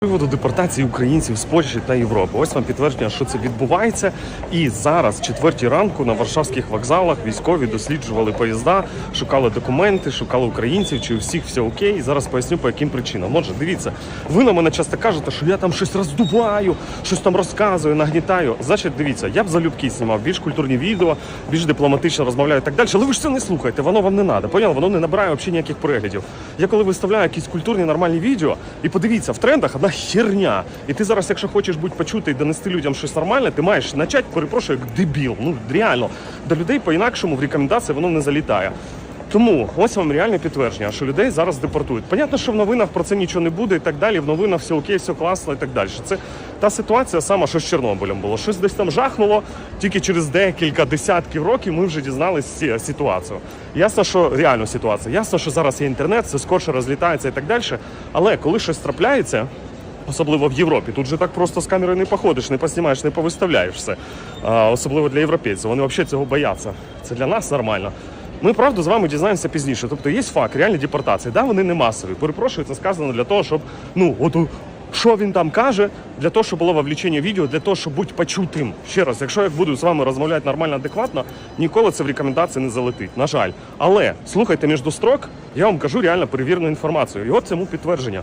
приводу депортації українців з Польщі та Європи. Ось вам підтвердження, що це відбувається. І зараз, четвертій ранку, на варшавських вокзалах військові досліджували поїзда, шукали документи, шукали українців, чи у всіх все окей. І зараз поясню по яким причинам. Отже, дивіться, ви на мене часто кажете, що я там щось роздуваю, щось там розказую, нагнітаю. Значить, дивіться, я б залюбки знімав більш культурні відео, більш дипломатично розмовляю і так далі. Але ви ж це не слухаєте, воно вам не треба. Поняли? Воно не набирає взагалі ніяких переглядів. Я коли виставляю якісь культурні нормальні відео, і подивіться, в трендах одна херня. І ти зараз, якщо хочеш бути почутий і донести людям щось нормальне, ти маєш почати, перепрошую, як дебіл. Ну реально, до людей по-інакшому в рекомендації воно не залітає. Тому ось вам реальне підтвердження, що людей зараз депортують. Понятно, що в новинах про це нічого не буде і так далі. В новинах все окей, все класно і так далі. Це та ситуація сама, що з Чорнобилем було. Щось десь там жахнуло. Тільки через декілька десятків років ми вже дізналися ситуацію. Ясно, що реальну ситуацію. Ясно, що зараз є інтернет, все скорше розлітається і так далі. Але коли щось трапляється. Особливо в Європі. Тут же так просто з камерою не походиш, не поснімаєш, не повиставляєш все. А, особливо для європейців. Вони взагалі цього бояться. Це для нас нормально. Ми правду з вами дізнаємося пізніше. Тобто є факт, реальні депортації. Да, вони не масові. Перепрошую, це сказано для того, щоб ну от що він там каже, для того, щоб було вовлечення відео, для того, щоб бути почутим. Ще раз, якщо я буду з вами розмовляти нормально, адекватно, ніколи це в рекомендації не залетить. На жаль. Але слухайте між строк, я вам кажу реально перевірену інформацію. І от цьому підтвердження.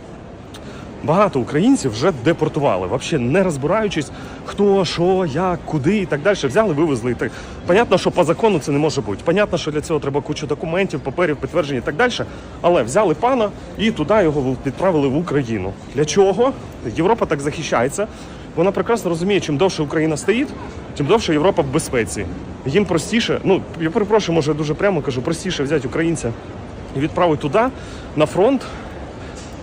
Багато українців вже депортували, взагалі не розбираючись, хто, що, як, куди і так далі. Взяли, вивезли. Так. Понятно, що по закону це не може бути. Понятно, що для цього треба кучу документів, паперів, підтверджень і так далі. Але взяли пана і туди його відправили в Україну. Для чого? Європа так захищається. Вона прекрасно розуміє, чим довше Україна стоїть, тим довше Європа в безпеці. Їм простіше, ну я перепрошую, може дуже прямо кажу, простіше взяти українця і відправити туди на фронт.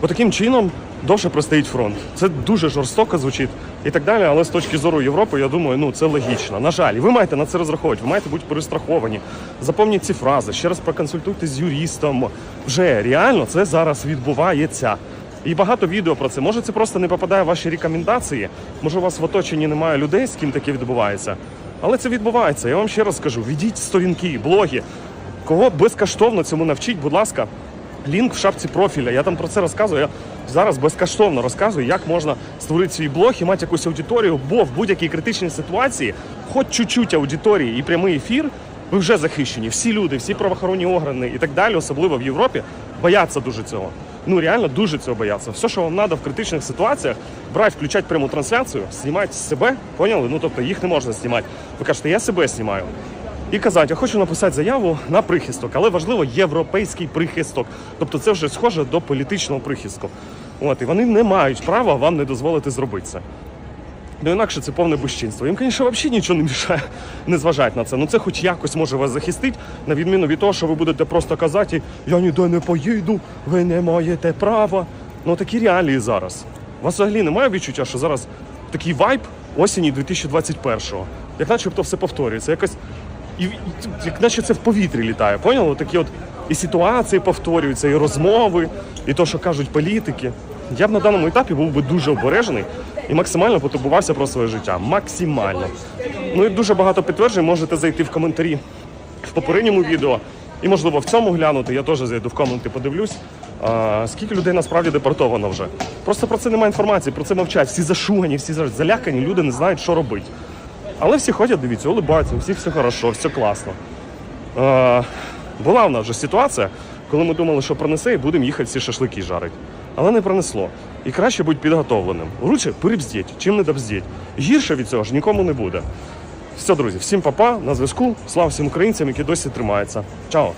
Бо таким чином довше простоїть фронт. Це дуже жорстоко звучить і так далі. Але з точки зору Європи, я думаю, ну це логічно. На жаль, ви маєте на це розраховувати, ви маєте бути перестраховані. Запомніть ці фрази, ще раз проконсультуйтесь з юристом. Вже реально це зараз відбувається. І багато відео про це. Може, це просто не попадає в ваші рекомендації. Може, у вас в оточенні немає людей, з ким таке відбувається. Але це відбувається. Я вам ще раз скажу: ведіть сторінки, блоги. Кого безкоштовно цьому навчіть, будь ласка, лінк в шапці профіля. Я там про це розказую. Я зараз безкоштовно розказую, як можна створити свій блог і мати якусь аудиторію, бо в будь-якій критичній ситуації, хоч чуть-чуть аудиторії і прямий ефір, ви вже захищені. Всі люди, всі правоохоронні органи і так далі, особливо в Європі, бояться дуже цього. Ну реально дуже цього бояться. Все, що вам треба в критичних ситуаціях, брати, включати пряму трансляцію, знімати себе, поняли? Ну тобто їх не можна знімати. Ви кажете, я себе знімаю і казати, я хочу написати заяву на прихисток, але важливо європейський прихисток. Тобто це вже схоже до політичного прихистку. От, і вони не мають права вам не дозволити зробити це. Ну інакше це повне безчинство. Їм, звісно, взагалі нічого не мішає не зважати на це. Ну це хоч якось може вас захистити, на відміну від того, що ви будете просто казати, я ніде не поїду, ви не маєте права. Ну такі реалії зараз. У вас взагалі немає відчуття, що зараз такий вайб осені 2021-го. Як начебто все повторюється. Якось і, і як наче це в повітрі літає. Поняли? Такі от і ситуації повторюються, і розмови, і то, що кажуть політики. Я б на даному етапі був би дуже обережений і максимально потурбувався про своє життя. Максимально. Ну і дуже багато підтверджень можете зайти в коментарі в попередньому відео. І, можливо, в цьому глянути. Я теж зайду в коменти, подивлюсь. А, скільки людей насправді депортовано вже. Просто про це немає інформації, про це мовчать. Всі зашугані, всі залякані, люди не знають, що робити. Але всі ходять, дивіться, улибаються, у всіх все хорошо, все класно. Е, була в нас вже ситуація, коли ми думали, що пронесе, і будемо їхати всі шашлики жарити. Але не пронесло. І краще бути підготовленим. Лучше перебздіть, чим не добздіть. Гірше від цього ж нікому не буде. Все, друзі, всім папа, на зв'язку. Слава всім українцям, які досі тримаються. Чао!